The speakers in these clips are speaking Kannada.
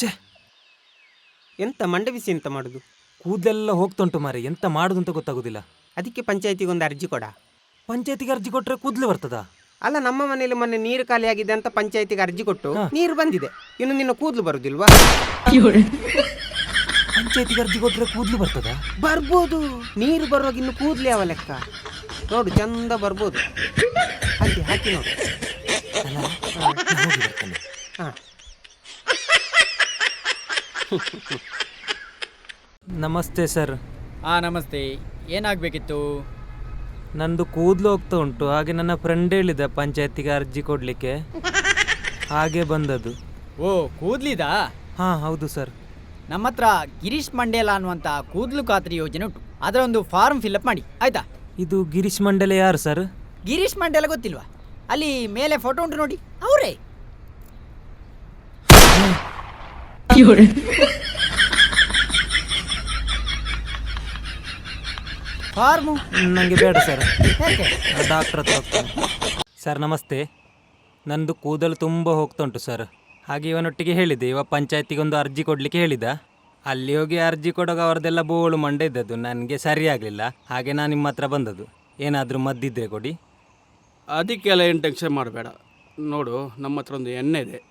ಛೆ. ಎಂತ ಮಂಡವಿಸಿ ಬಿಸಿ ಎಂತ ಮಾಡುದು? ಕೂದಲೆಲ್ಲ ಹೋಗ್ತುಂಟು ಮಾರೆ ಎಂತ ಮಾಡುದು ಅಂತ ಗೊತ್ತಾಗುದಿಲ್ಲ. ಅದಕ್ಕೆ ಪಂಚಾಯತಿಗೆ ಒಂದು ಅರ್ಜಿ ಕೊಡ. ಪಂಚಾಯತಿಗೆ ಅರ್ಜಿ ಕೊಟ್ರೆ ಕೂದಲು ಬರ್ತದ? ಅಲ್ಲ ನಮ್ಮ ಮನೆಯಲ್ಲಿ ಮೊನ್ನೆ ನೀರು ಖಾಲಿ ಆಗಿದೆ ಅಂತ ಪಂಚಾಯತಿಗೆ ಅರ್ಜಿ ಕೊಟ್ಟು ನೀರು ಬಂದಿದೆ. ಇನ್ನು ನಿನ್ನ ಕೂದಲು ಬರುದಿಲ್ವಾ? ಪಂಚಾಯತಿಗೆ ಅರ್ಜಿ ಕೊಟ್ರೆ ಕೂದಲು ಬರ್ತದ? ಬರ್ಬೋದು. ನೀರು ಬರುವಾಗ ಇನ್ನು ಕೂದಲು ಯಾವ ಲೆಕ್ಕ? ನೋಡು ಚಂದ ಬರ್ಬೋದು. ಹಾಕಿ ಹಾಕಿ ನೋಡು. ಅಲ್ಲ ನಾನ್ ಹೋಗಿ ಬರ್ತೇನೆ. ಹಾ. ನಮಸ್ತೆ ಸರ್. ಹಾಂ ನಮಸ್ತೆ. ಏನಾಗಬೇಕಿತ್ತು? ನಂದು ಕೂದಲು ಹೋಗ್ತಾ ಉಂಟು. ಹಾಗೆ ನನ್ನ ಫ್ರೆಂಡ್ ಹೇಳಿದ ಪಂಚಾಯತಿಗೆ ಅರ್ಜಿ ಕೊಡಲಿಕ್ಕೆ. ಹಾಗೆ ಬಂದದ್ದು. ಓ ಕೂದ್ಲಿದಾ? ಹಾ ಹೌದು ಸರ್. ನಮ್ಮ ಹತ್ರ ಗಿರೀಶ್ ಮಂಡೇಲ ಅನ್ನುವಂಥ ಕೂದಲು ಖಾತ್ರಿ ಯೋಜನೆ ಉಂಟು. ಅದರ ಒಂದು ಫಾರ್ಮ್ ಫಿಲ್ಅಪ್ ಮಾಡಿ. ಆಯ್ತಾ? ಇದು ಗಿರೀಶ್ ಮಂಡಲ ಯಾರು ಸರ್? ಗಿರೀಶ್ ಮಂಡೇಲ ಗೊತ್ತಿಲ್ವಾ? ಅಲ್ಲಿ ಮೇಲೆ ಫೋಟೋ ಉಂಟು ನೋಡಿ. ಅವರೇ? ಫಾರ್ಮು ನನಗೆ ಬೇಡ ಸರ್ ಯಾಕೆ? ಡಾಕ್ಟರ್ ಹತ್ರ ಹೋಗ್ತೇನೆ. ಸರ್ ನಮಸ್ತೆ. ನಂದು ಕೂದಲು ತುಂಬ ಹೋಗ್ತಾ ಉಂಟು ಸರ್ ಹಾಗೆ ಇವನೊಟ್ಟಿಗೆ ಹೇಳಿದೆ. ಇವ ಪಂಚಾಯತಿಗೆ ಒಂದು ಅರ್ಜಿ ಕೊಡಲಿಕ್ಕೆ ಹೇಳಿದ. ಅಲ್ಲಿ ಹೋಗಿ ಅರ್ಜಿ ಕೊಡುವಾಗ ಅವ್ರದ್ದೆಲ್ಲ ಬೋಳು ಮಂಡೆ ಇದ್ದದ್ದು. ನನಗೆ ಸರಿ ಆಗಲಿಲ್ಲ ಹಾಗೆ ನಾನು ನಿಮ್ಮ ಹತ್ರ ಬಂದದ್ದು. ಏನಾದರೂ ಮದ್ದಿದ್ರೆ ಕೊಡಿ. ಅದಕ್ಕೆಲ್ಲ ಏನು ಟೆನ್ಷನ್ ಮಾಡಬೇಡ. ನೋಡು ನಮ್ಮ ಹತ್ರ ಒಂದು ಎಣ್ಣೆ ಇದೆ.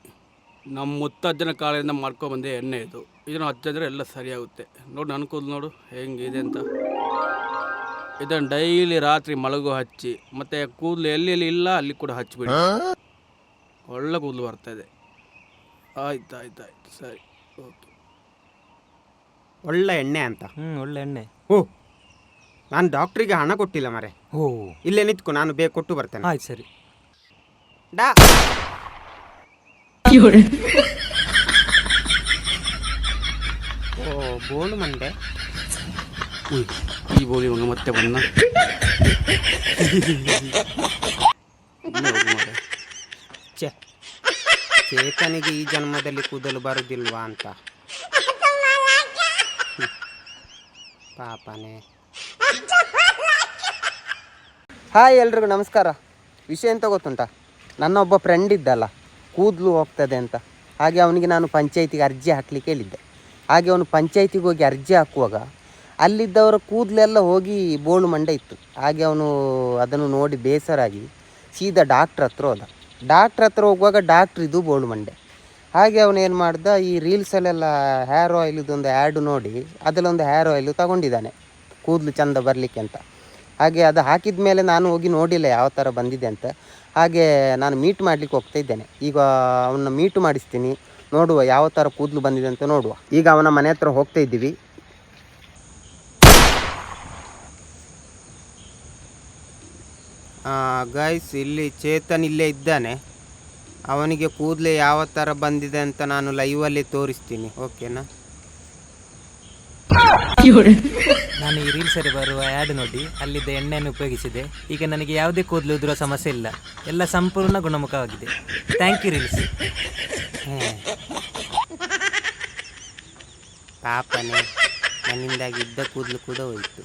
ನಮ್ಮ ಮುತ್ತಜ್ಜನ ಕಾಲದಿಂದ ಮಾಡ್ಕೊಬಂದೆ ಎಣ್ಣೆ ಇದು. ಇದನ್ನು ಹಚ್ಚಿದ್ರೆ ಎಲ್ಲ ಸರಿಯಾಗುತ್ತೆ. ನೋಡಿ ನನ್ನ ಕೂದಲು ನೋಡು ಹೆಂಗಿದೆ ಅಂತ. ಇದನ್ನು ಡೈಲಿ ರಾತ್ರಿ ಮಲಗು ಹಚ್ಚಿ ಮತ್ತು ಕೂದಲು ಎಲ್ಲಿ ಎಲ್ಲಿ ಇಲ್ಲ ಅಲ್ಲಿ ಕೂಡ ಹಚ್ಚಿಬಿಡಿ ಒಳ್ಳೆ ಕೂದಲು ಬರ್ತಾ ಇದೆ. ಆಯ್ತು ಆಯ್ತು ಆಯ್ತು. ಸರಿ ಓಕೆ. ಒಳ್ಳೆ ಎಣ್ಣೆ ಅಂತ? ಹ್ಞೂ ಒಳ್ಳೆ ಎಣ್ಣೆ. ಓ ನಾನು ಡಾಕ್ಟ್ರಿಗೆ ಹಣ ಕೊಟ್ಟಿಲ್ಲ ಮರೆ. ಓ ಇಲ್ಲೇ ನಿಂತ್ಕೊ ನಾನು ಬೇಗ ಕೊಟ್ಟು ಬರ್ತೇನೆ. ಆಯ್ತು ಸರಿ. ಡಾ. ಓ ಬೋಳು ಮಂಡೆ. ಈ ಬೋಲಿ ಒಂದು ಮತ್ತೆ ಬಂದ. ಚೇತನಿಗೆ ಈ ಜನ್ಮದಲ್ಲಿ ಕೂದಲು ಬರುದಿಲ್ವಾ ಅಂತ. ಪಾಪನೇ. ಹಾಯ್ ಎಲ್ರಿಗೂ, ನಮಸ್ಕಾರ. ವಿಷಯ ಎಂತ ಗೊತ್ತುಂಟ? ನನ್ನ ಒಬ್ಬ ಫ್ರೆಂಡ್ ಇದ್ದಲ್ಲ. ಕೂದಲು ಹೋಗ್ತದೆ ಅಂತ. ಹಾಗೆ ಅವನಿಗೆ ನಾನು ಪಂಚಾಯತಿಗೆ ಅರ್ಜಿ ಹಾಕ್ಲಿಕ್ಕೆ ಹೇಳಿದ್ದೆ. ಹಾಗೆ ಅವನು ಪಂಚಾಯತಿಗೆ ಹೋಗಿ ಅರ್ಜಿ ಹಾಕುವಾಗ ಅಲ್ಲಿದ್ದವರ ಕೂದಲೆಲ್ಲ ಹೋಗಿ ಬೋಳು ಮಂಡೆ ಇತ್ತು. ಹಾಗೆ ಅವನು ಅದನ್ನು ನೋಡಿ ಬೇಸರಾಗಿ ಸೀದಾ ಡಾಕ್ಟ್ರ್ ಹತ್ರ ಹೋದ. ಡಾಕ್ಟ್ರ್ ಹತ್ರ ಹೋಗುವಾಗ ಡಾಕ್ಟ್ರ್ ಇದು ಬೋಳು ಮಂಡೆ. ಹಾಗೆ ಅವನು ಏನು ಮಾಡ್ದ, ಈ ರೀಲ್ಸಲ್ಲೆಲ್ಲ ಹೇರ್ ಆಯಿಲ್ ಇದೊಂದು ಆ್ಯಡ್ ನೋಡಿ, ಅದರಲ್ಲೊಂದು ಹೇರ್ ಆಯಿಲ್ ತಗೊಂಡಿದ್ದಾನೆ. ಕೂದಲು ಚಂದ ಬರಲಿಕ್ಕೆ ಅಂತ. ಹಾಗೆ ಅದು ಹಾಕಿದ ಮೇಲೆ ನಾನು ಹೋಗಿ ನೋಡಿಲ್ಲ ಯಾವ ಥರ ಬಂದಿದೆ ಅಂತ. ಹಾಗೆ ನಾನು ಮೀಟ್ ಮಾಡಲಿಕ್ಕೆ ಹೋಗ್ತಾ ಇದ್ದೇನೆ. ಈಗ ಅವನ್ನ ಮೀಟ್ ಮಾಡಿಸ್ತೀನಿ. ನೋಡುವ ಯಾವ ಥರ ಕೂದಲು ಬಂದಿದೆ ಅಂತ ನೋಡುವ. ಈಗ ಅವನ ಮನೆ ಹತ್ರ ಹೋಗ್ತಾ ಇದ್ದೀವಿ. ಗೈಸ್ ಇಲ್ಲಿ ಚೇತನ್ ಇಲ್ಲೇ ಇದ್ದಾನೆ. ಅವನಿಗೆ ಕೂದಲೇ ಯಾವ ಥರ ಬಂದಿದೆ ಅಂತ ನಾನು ಲೈವಲ್ಲಿ ತೋರಿಸ್ತೀನಿ. ಓಕೆನಾ ನಾನು ಈ ರೀಲ್ಸಲ್ಲಿ ಬರುವ ಆ್ಯಡ್ ನೋಡಿ, ಅಲ್ಲಿದ್ದ ಎಣ್ಣೆಯನ್ನು ಉಪಯೋಗಿಸಿದೆ. ಈಗ ನನಗೆ ಯಾವುದೇ ಕೂದಲು ಉದುರುವ ಸಮಸ್ಯೆ ಇಲ್ಲ. ಎಲ್ಲ ಸಂಪೂರ್ಣ ಗುಣಮುಖವಾಗಿದೆ. ಥ್ಯಾಂಕ್ ಯು ರೀಲ್ಸ್ ಪಾಪನೇ, ನನ್ನಿಂದಾಗಿ ಇದ್ದ ಕೂದಲು ಕೂಡ ಹೋಯಿತು.